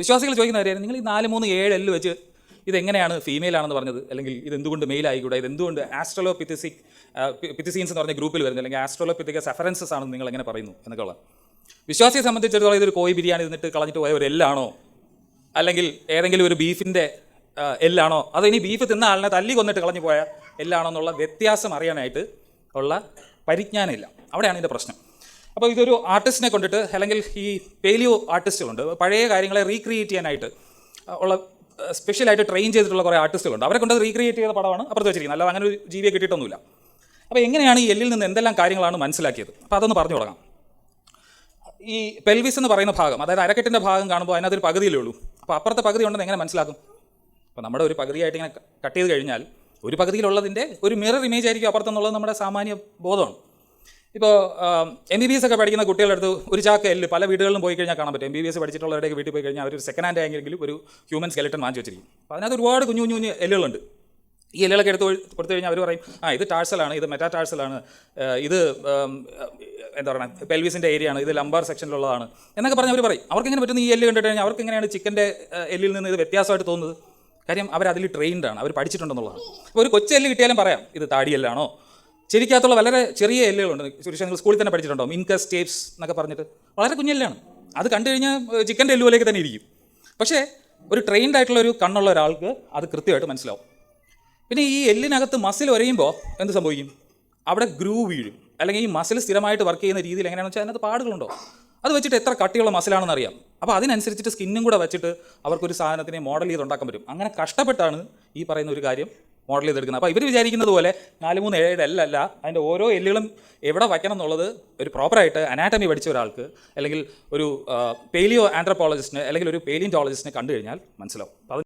വിശ്വാസികൾ ചോദിക്കുന്ന കാര്യം നിങ്ങൾ ഈ നാല് മൂന്ന് ഏഴ് എല്ല് വെച്ച് ഇതെങ്ങനെയാണ് ഫീമെയിൽ ആണെന്ന് പറഞ്ഞത്? അല്ലെങ്കിൽ ഇത് എന്തുകൊണ്ട് മെയിൽ ആയിക്കൂടെ? ഇത് എന്തുകൊണ്ട് ആസ്ട്രോലോ പിത്തിസിക് പിത്തിസീൻസ് എന്ന് പറഞ്ഞ ഗ്രൂപ്പിൽ വരുന്നത്? അല്ലെങ്കിൽ ആസ്ട്രോലോ പിത്തിക സെഫറൻസസ് ആണെന്ന് നിങ്ങൾ എങ്ങനെ പറയുന്നു? എന്നൊക്കെയുള്ള വിശ്വാസിയെ സംബന്ധിച്ചിടത്തോളം ഇതൊരു കോഴി ബിരിയാണി എന്നിട്ട് കളഞ്ഞിട്ട് പോയ ഒരു എല്ലാണോ? അല്ലെങ്കിൽ ഏതെങ്കിലും ഒരു ബീഫിന്റെ എല്ലാണോ? അതോ ഇനി ബീഫ് തിന്ന ആളിനെ തല്ലി കൊന്നിട്ട് കളഞ്ഞു പോയ എല്ലാണോ എന്നുള്ള വ്യത്യാസം അറിയാനായിട്ട് ഉള്ള പരിജ്ഞാനമില്ല അവിടെയാണ് ഇതിന്റെ പ്രശ്നം. അപ്പോൾ ഇതൊരു ആർട്ടിസ്റ്റിനെ കൊണ്ടിട്ട് അല്ലെങ്കിൽ ഈ പേലിയോ ആർട്ടിസ്റ്റുകളുണ്ട് പഴയ കാര്യങ്ങളെ റീക്രിയേറ്റ് ചെയ്യാനായിട്ട് ഉള്ള സ്പെഷ്യലായിട്ട് ട്രെയിൻ ചെയ്തിട്ടുള്ള കുറേ ആർട്ടിസ്റ്റുകളുണ്ട് അവരെ കൊണ്ട് റീക്രിയേറ്റ് ചെയ്ത പടമാണ് അപ്പുറത്ത് വെച്ചിരിക്കുന്നത്. അല്ലാതെ അങ്ങനെ ഒരു ജീവിയെ കിട്ടിയിട്ടൊന്നുമില്ല. അപ്പോൾ എങ്ങനെയാണ് ഈ എല്ലിൽ നിന്ന് എന്തെല്ലാം കാര്യങ്ങളാണ് മനസ്സിലാക്കിയത്? അപ്പോൾ അതൊന്ന് പറഞ്ഞു തുടങ്ങാം. ഈ പെൽവിസ് എന്ന് പറയുന്ന ഭാഗം അതായത് അരക്കെട്ടിന്റെ ഭാഗം കാണുമ്പോൾ അതിനകത്തൊരു പകുതിയിലേ ഉള്ളൂ. അപ്പോൾ അപ്പുറത്തെ പകുതി ഉണ്ടെന്ന് എങ്ങനെ മനസ്സിലാക്കും? അപ്പോൾ നമ്മുടെ ഒരു പകുതിയായിട്ട് ഇങ്ങനെ കട്ട് ചെയ്ത് കഴിഞ്ഞാൽ ഒരു പകുതിയിലുള്ളതിന്റെ ഒരു മിറർ ഇമേജ് ആയിരിക്കും അപ്പുറത്തെന്നുള്ളത് നമ്മുടെ സാമാന്യ ബോധമാണ്. ഇപ്പോൾ എം ബി ബി എസ് ഒക്കെ പഠിക്കുന്ന കുട്ടികളുടെ ഒരു ചാക്ക് എല്ല് പല വീടുകളിലും പോയി കഴിഞ്ഞാൽ കാണാൻ പറ്റും. എം ബി ബി എസ് പഠിച്ചിട്ടുള്ളവരുടെയൊക്കെ വീട്ടിൽ പോയി കഴിഞ്ഞാൽ അവർ ഒരു സെക്കൻഡ് ഹാൻഡ് ആയെങ്കിലും ഒരു ഹ്യൂമൻ സ്കെലറ്റൻ വാങ്ങിച്ചു വെച്ചിരിക്കും. അപ്പോൾ അതിനകത്ത് ഒരുപാട് കുഞ്ഞു കുഞ്ഞു കുഞ്ഞു എല്ലുകളുണ്ട് ഈ എല്ലുകളൊക്കെ എടുത്ത് കൊടുത്തു കഴിഞ്ഞാൽ അവർ പറയും ആ ഇത് ടാഴ്സലാണ് ഇത് മെറ്റാ ടാഴ്സലാണ് ഇത് എന്താ പറയുക പെൽവിസിന്റെ ഏരിയ ആണ് ഇത് ലംബാർ സെക്ഷനിലുള്ളതാണ് എന്നൊക്കെ പറഞ്ഞ് അവർ പറയും. അവർക്ക് എങ്ങനെ പറ്റുന്ന ഈ എല്ല് കണ്ടിട്ട് കഴിഞ്ഞാൽ അവർക്ക് എങ്ങനെയാണ് ചിക്കന്റെ എല്ലിൽ നിന്ന് ഇത് വ്യത്യാസമായിട്ട് തോന്നുന്നത്? കാര്യം അവർ അതിൽ ട്രെയിൻഡാണ് അവർ പഠിച്ചിട്ടുണ്ടെന്നുള്ളതാണ്. അപ്പോൾ ഒരു കൊച്ചെല്ല് കിട്ടിയാലും പറയാം ഇത് താടിയെല്ലാണോ ശരിക്കകത്തുള്ള വളരെ ചെറിയ എല്ലുകളുണ്ട്. സുരേഷ് നിങ്ങൾ സ്കൂളിൽ തന്നെ പഠിച്ചിട്ടുണ്ടോ? ഇൻകസ് ടേപ്സ് എന്നൊക്കെ പറഞ്ഞിട്ട്. വളരെ കുഞ്ഞെല്ലാണ് അത് കണ്ടു കഴിഞ്ഞാൽ ചിക്കന്റെ എല്ലുപോലേക്ക് തന്നെ ഇരിക്കും. പക്ഷേ ഒരു ട്രെയിൻഡ് ആയിട്ടുള്ള ഒരു കണ്ണുള്ള ഒരാൾക്ക് അത് കൃത്യമായിട്ട് മനസ്സിലാവും. പിന്നെ ഈ എല്ലിനകത്ത് മസിൽ ഒരയുമ്പോൾ എന്ത് സംഭവിക്കും? അവിടെ ഗ്രൂ വീഴും. അല്ലെങ്കിൽ ഈ മസിൽ സ്ഥിരമായിട്ട് വർക്ക് ചെയ്യുന്ന രീതിയിൽ എങ്ങനെയാണെന്ന് വെച്ചാൽ അതിനകത്ത് പാടുകളുണ്ടോ? അത് വെച്ചിട്ട് എത്ര കട്ടിയുള്ള മസിലാണെന്ന് അറിയാം. അപ്പോൾ അതിനനുസരിച്ചിട്ട് സ്കിന്നും കൂടെ വെച്ചിട്ട് അവർക്കൊരു സാധനത്തിനെ മോഡൽ ചെയ്ത് ഉണ്ടാക്കാൻ പറ്റും. അങ്ങനെ കഷ്ടപ്പെട്ടാണ് ഈ പറയുന്ന ഒരു കാര്യം മോഡൽ ചെയ്തെടുക്കുന്നത്. അപ്പോൾ ഇവർ വിചാരിക്കുന്നത് പോലെ നാല് മൂന്ന് ഏഴ് എല്ലല്ല. അതിന്റെ ഓരോ എല്ലുകളും എവിടെ വയ്ക്കണം എന്നുള്ളത് ഒരു പ്രോപ്പറായിട്ട് അനാറ്റമി പഠിച്ച ഒരാൾക്ക് അല്ലെങ്കിൽ ഒരു പേലിയോ ആന്ത്രപ്പോളജിസ്റ്റിന് അല്ലെങ്കിൽ ഒരു പേലിയന്റോളജിസ്റ്റിനെ കണ്ടു കഴിഞ്ഞാൽ മനസ്സിലാവും.